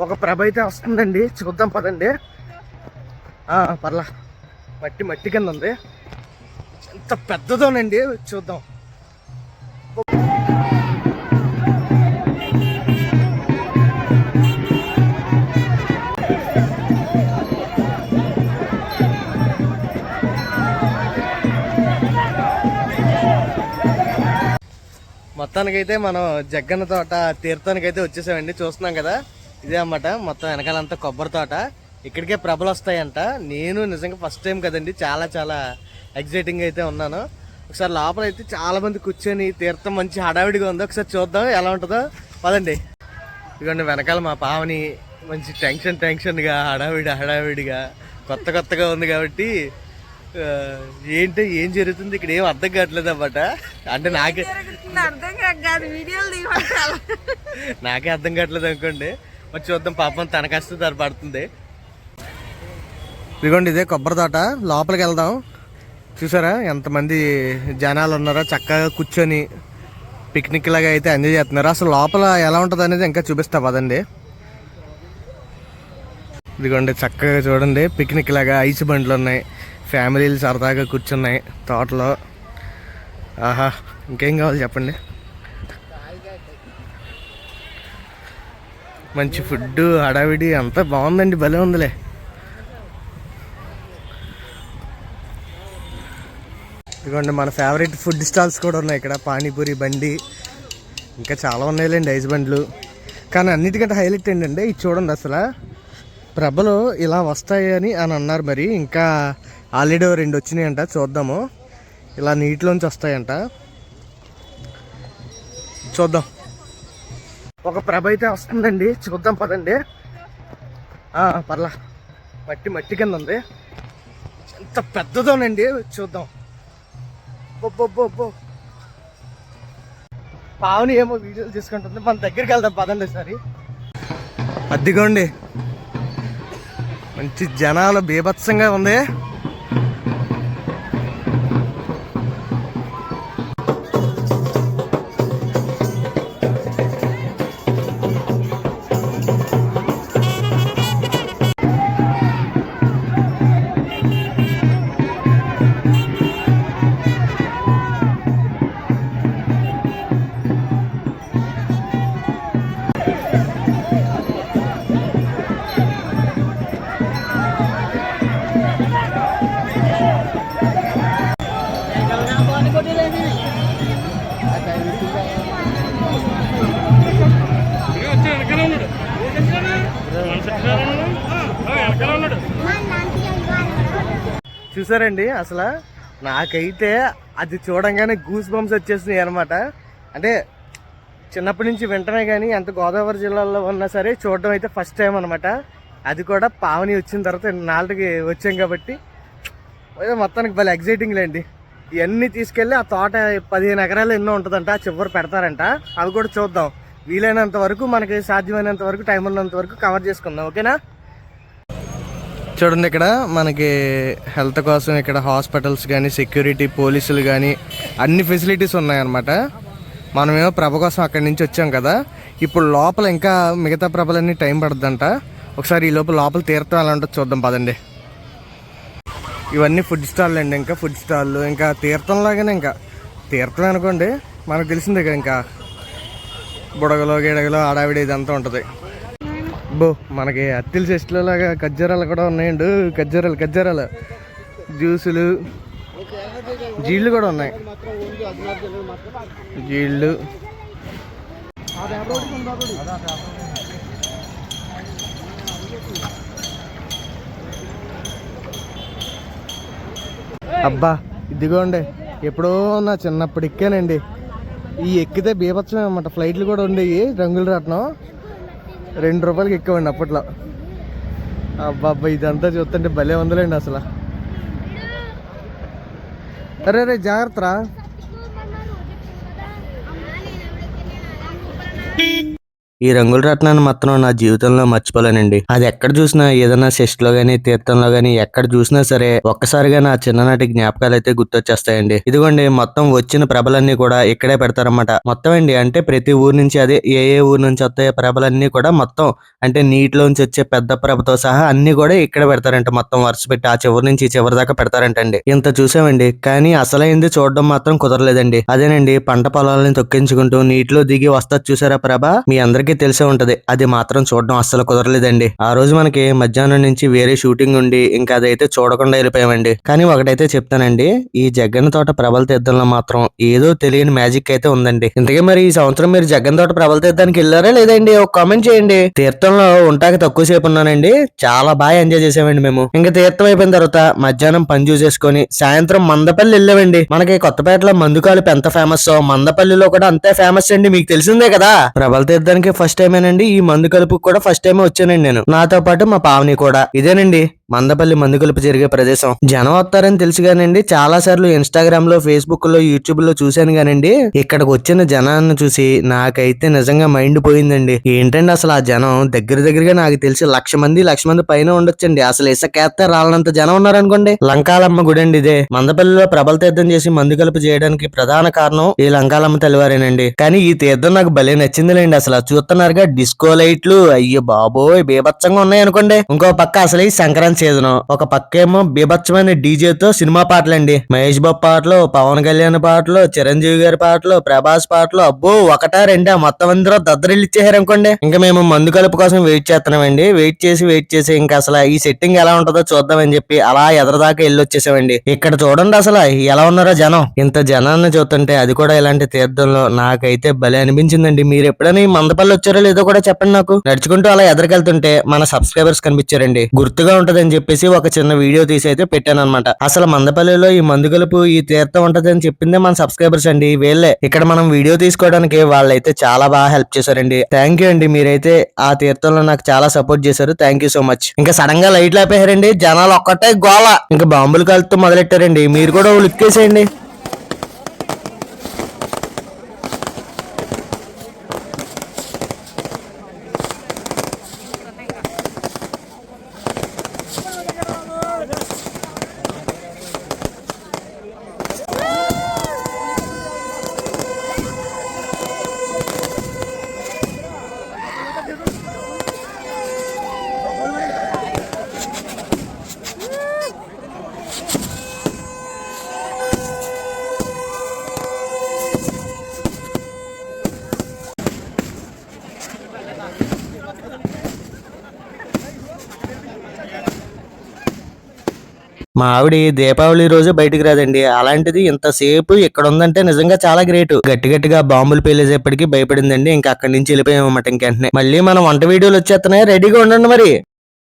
ఒక ప్రభ అయితే వస్తుందండి. చూద్దాం పదండి. ఆ, పర్లా. మట్టి మట్టి కింద ఉంది. ఎంత పెద్దదోనండి. చూద్దాం. మొత్తానికైతే మనం జగ్గన్న తోట తీర్థానికైతే వచ్చేసామండి. చూస్తున్నాం కదా. ఇదే అన్నమాట. మొత్తం వెనకాలంతా కొబ్బరి తోట. ఇక్కడికే ప్రభలు వస్తాయంట. నేను నిజంగా ఫస్ట్ టైం కదండి. చాలా చాలా ఎగ్జైటింగ్ అయితే ఉన్నాను. ఒకసారి లోపల అయితే చాలా మంది కూర్చొని తీర్థం మంచి హడావిడిగా ఉంది. ఒకసారి చూద్దాం ఎలా ఉంటుందో. పదండి. ఇదిగోండి వెనకాల మా పావని మంచి టెన్షన్ టెన్షన్గా హడావిడి హడావిడిగా కొత్త కొత్తగా ఉంది కాబట్టి ఏంటి ఏం జరుగుతుంది? ఇక్కడ ఏం అర్థం కావట్లేదు అన్నమాట. అంటే నాకే నాకే అర్థం కావట్లేదు అనుకోండి. మరి చూద్దాం పాపం తన కష్టం పడుతుంది. ఇదిగోండి ఇదే కొబ్బరి తోట. లోపలికి వెళ్దాం. చూసారా ఎంతమంది జనాలు ఉన్నారో చక్కగా కూర్చొని పిక్నిక్ లాగా అయితే ఎంజాయ్ చేస్తున్నారు. అసలు లోపల ఎలా ఉంటుంది అనేది ఇంకా చూపిస్తా పదండి. ఇదిగోండి చక్కగా చూడండి పిక్నిక్ లాగా ఐస్ బండ్లు ఉన్నాయి. ఫ్యామిలీలు సరదాగా కూర్చున్నాయి తోటలో. ఆహా ఇంకేం కావాలి చెప్పండి? మంచి ఫుడ్ హడావిడి అంతా బాగుందండి భలే ఉందిలే. ఇదిగోండి మన ఫేవరెట్ ఫుడ్ స్టాల్స్ కూడా ఉన్నాయి ఇక్కడ. పానీపూరి బండి ఇంకా చాలా ఉన్నాయిలేండి ఐస్ బండ్లు. కానీ అన్నిటికంటే హైలైట్ ఏంటంటే ఇది చూడండి అసలు. ప్రభలు ఇలా వస్తాయని అని అన్నారు మరి. ఇంకా ఆల్రెడీ రెండు వచ్చినాయంట చూద్దాము. ఇలా నీటిలోంచి వస్తాయంట. చూద్దాం. ఒక ప్రభ అయితే వస్తుందండి. చూద్దాం పదండి. పర్లా. మట్టి మట్టి కింద ఉంది. ఎంత పెద్దదోనండి. చూద్దాం. బొబ్బొబ్బొబ్బో పావుని ఏమో వీడియోలు తీసుకుంటుంది. మన దగ్గరికి వెళ్దాం పదండి సరి అద్దిగోండి మంచి జనాలు బీభత్సంగా ఉంది. చూసారండి అసలు? నాకైతే అది చూడంగానే గూస్ బంప్స్ వచ్చేసినాయి అనమాట అంటే చిన్నప్పటి నుంచి వింటనే కానీ ఎంత గోదావరి జిల్లాలో ఉన్నా సరే చూడడం అయితే ఫస్ట్ టైం అనమాట అది కూడా పావని వచ్చిన తర్వాత నాలుగుకి వచ్చాం కాబట్టి మొత్తానికి భలే ఎగ్జైటింగ్ లేండి ఇవన్నీ తీసుకెళ్ళి ఆ తోట పదిహేను ఎకరాలు ఎన్నో ఉంటుందంట ఆ చివరి పెడతారంట. అవి కూడా చూద్దాం. వీలైనంత వరకు మనకి సాధ్యమైనంత వరకు టైం ఉన్నంత వరకు కవర్ చేసుకుందాం. ఓకేనా? చూడండి ఇక్కడ. మనకి హెల్త్ కోసం ఇక్కడ హాస్పిటల్స్ కానీ సెక్యూరిటీ పోలీసులు కానీ అన్ని ఫెసిలిటీస్ ఉన్నాయన్నమాట. మనమేమో ప్రభ కోసం అక్కడి నుంచి వచ్చాం కదా. ఇప్పుడు లోపల ఇంకా మిగతా ప్రభలన్నీ టైం పడద్దంట. ఒకసారి ఈ లోపల లోపల తీర్థం ఎలా ఉంటుందో చూద్దాం పదండి. ఇవన్నీ ఫుడ్ స్టాల్ అండి ఇంకా ఫుడ్ స్టాళ్ళు ఇంకా తీర్థం లాగానే ఇంకా. తీర్థం అనుకోండి మనకు తెలిసిందే కదా ఇంకా. బుడగలో గిడగలో ఆడావిడి ఇదంతా ఉంటుంది. బో మనకి అత్తిల చెట్లు లాగా ఖజ్జరాలు కూడా ఉన్నాయండి. ఖజ్జరాలు ఖజ్జరాలు జ్యూసులు. జీళ్ళు కూడా ఉన్నాయి. జీళ్ళు. అబ్బా ఇదిగోండి. ఎప్పుడో నా చిన్నప్పుడు ఎక్కానండి ఈ ఎక్కితే బీభత్సం అనమాట ఫ్లైట్లు కూడా ఉండేవి రంగులు రాట్నం. రెండు రూపాయలకి ఎక్కువ అండి అప్పట్లో. అబ్బా ఇదంతా చూస్తుంటే భలే ఉందిలేండి అసలు. అరే రే జాగ్రత్త రా ఈ రంగుల రత్నాన్ని మాత్రం నా జీవితంలో మర్చిపోలేనండి. అది ఎక్కడ చూసినా ఏదైనా సెస్ట్లో గానీ తీర్థంలో గానీ ఎక్కడ చూసినా సరే ఒక్కసారిగా నా చిన్ననాటి జ్ఞాపకాలు అయితే గుర్తొచ్చేస్తాయండి. ఇదిగోండి మొత్తం వచ్చిన ప్రభలన్నీ కూడా ఇక్కడే పెడతారన్నమాట. మొత్తం అండి అంటే ప్రతి ఊరు నుంచి అదే ఏ ఏ ఊరు నుంచి వస్తాయో ప్రభలన్నీ కూడా మొత్తం అంటే నీటిలోంచి వచ్చే పెద్ద ప్రభతో సహా అన్ని కూడా ఇక్కడ పెడతారంట. మొత్తం వరుస పెట్టి ఆ చివరి నుంచి ఈ చివరి దాకా పెడతారంటండి. ఇంత చూసామండి కానీ అసలైంది చూడడం మాత్రం కుదరలేదండి. అదేనండి పంట పొలాలను తొక్కించుకుంటూ నీటిలో దిగి వస్తా చూసారా ప్రభ? మీ అందరికి తెలిసే ఉంటది. అది మాత్రం చూడడం అస్సలు కుదరలేదండి. ఆ రోజు మనకి మధ్యాహ్నం నుంచి వేరే షూటింగ్ ఉండి ఇంకా అదైతే చూడకుండా వెళ్ళిపోయామండి. కానీ ఒకటైతే చెప్తానండి. ఈ జగ్గన్న తోట ప్రభల తీర్థంలో మాత్రం ఏదో తెలియని మ్యాజిక్ అయితే ఉందండి. ఇంతకీ మరి ఈ సంవత్సరం మీరు జగ్గన్న తోట ప్రభల తీర్థానికి వెళ్ళారా లేదండి? ఒక కామెంట్ చేయండి. తీర్థంలో ఉంటాక తక్కువ సేపు ఉన్నానండి. చాలా బాగా ఎంజాయ్ చేసామండి మేము. ఇంకా తీర్థం అయిపోయిన తర్వాత మధ్యాహ్నం పని చూసేసుకొని సాయంత్రం మందపల్లి వెళ్ళామండి. మనకి కొత్తపేటలో మందుకాలు ఎంత ఫేమస్ మందపల్లిలో కూడా అంతే ఫేమస్ అండి. మీకు తెలిసిందే కదా? ప్రభల తీర్థానికి ఫస్ట్ టైమేనండి ఈ మందు కలుపు కూడా ఫస్ట్ టైమే వచ్చానండి నేను. నాతో పాటు మా పావని కూడా. ఇదేనండి. మందపల్లి మందు కలుపు జరిగే ప్రదేశం. జనం వస్తారని తెలుసు కానండి. చాలా సార్లు ఇన్స్టాగ్రామ్లో ఫేస్బుక్లో యూట్యూబ్లో చూశాను కానండి. ఇక్కడికి వచ్చిన జనాన్ని చూసి నాకైతే నిజంగా మైండ్ పోయిందండి. ఏంటండి అసలు ఆ జనం? దగ్గర దగ్గరగా నాకు తెలిసి లక్ష మంది లక్ష మంది పైన ఉండొచ్చండి. అసలు ఇసకేస్తే రాలనంత జనం ఉన్నారనుకోండి. లంకాలమ్మ గుడి అండి ఇదే. మందపల్లిలో ప్రబల తీర్థం చేసి మందు కలుపు చేయడానికి ప్రధాన కారణం ఈ లంకాలమ్మ తల్లివారేనండి. కానీ ఈ తీర్థం నాకు భలే నచ్చిందిలేండి. అసలు చూస్తున్నారుగా డిస్కో లైట్లు. అయ్యో బాబోయ్ బీభత్సంగా ఉన్నాయి అనుకోండి ఇంకో పక్క అసలు ఈ సంక్రాంతి సీజన్ ఒక పక్కేమో బీభత్సమైన డీజేతో సినిమా పాటలండి. మహేష్ బాబు పాటలు పవన్ కళ్యాణ్ పాటలు చిరంజీవి గారి పాటలు ప్రభాస్ పాటలు అబ్బో ఒకటా రెండా? మొత్తం అందరూ దద్దరిల్లిచ్చేసారు అనుకోండి. ఇంకా మేము మందు కలుపు కోసం వెయిట్ చేస్తున్నామండి. వెయిట్ చేసి వెయిట్ చేసి ఇంకా అసలు ఈ సెట్టింగ్ ఎలా ఉంటుందో చూద్దామని చెప్పి అలా ఎదరదాకా వెళ్ళి వచ్చేసామండి ఇక్కడ చూడండి అసలు ఎలా ఉన్నారో జనం. ఇంత జనాన్ని చూస్తుంటే అది కూడా ఇలాంటి తీర్థంలో నాకైతే భలే అనిపించిందండి. మీరు ఎప్పుడైనా ఈ మందపల్లి వచ్చారో లేదో కూడా చెప్పండి నాకు. నడుచుకుంటూ అలా ఎదరికెళ్తుంటే మన సబ్స్క్రైబర్స్ కనిపించారండి. గుర్తుగా ఉంటదని చెప్పేసి ఒక చిన్న వీడియో తీసి అయితే పెట్టాను అనమాట అసలు మందపల్లిలో ఈ మందు కలుపు ఈ తీర్థం ఉంటదని చెప్పిందే మన సబ్స్క్రైబర్స్ అండి. వీళ్ళే. ఇక్కడ మనం వీడియో తీసుకోవడానికి వాళ్ళైతే చాలా బాగా హెల్ప్ చేశారండి. థ్యాంక్ యూ అండి మీరైతే ఆ తీర్థంలో నాకు చాలా సపోర్ట్ చేశారు. థ్యాంక్ యూ సో మచ్ ఇంకా సడన్గా లైట్లు ఆపేశారండి జనాలు ఒక్కటే గోల. ఇంకా బాంబులు కాలుతూ మొదలెట్టారండి. మీరు కూడా లుక్ వేసేయండి మా ఆవిడ దీపావళి రోజు బయటికి రాదండి. అలాంటిది ఇంతసేపు ఇక్కడ ఉందంటే నిజంగా చాలా గ్రేట్. గట్టి గట్టిగా బాంబులు పేలేసేపటికి భయపడిందండి. ఇంకా అక్కడి నుంచి వెళ్ళిపోయామన్నమాట ఇంకెంటనే మళ్ళీ మనం వంట వీడియోలు వచ్చేస్తున్నాయి. రెడీగా ఉండండి మరి.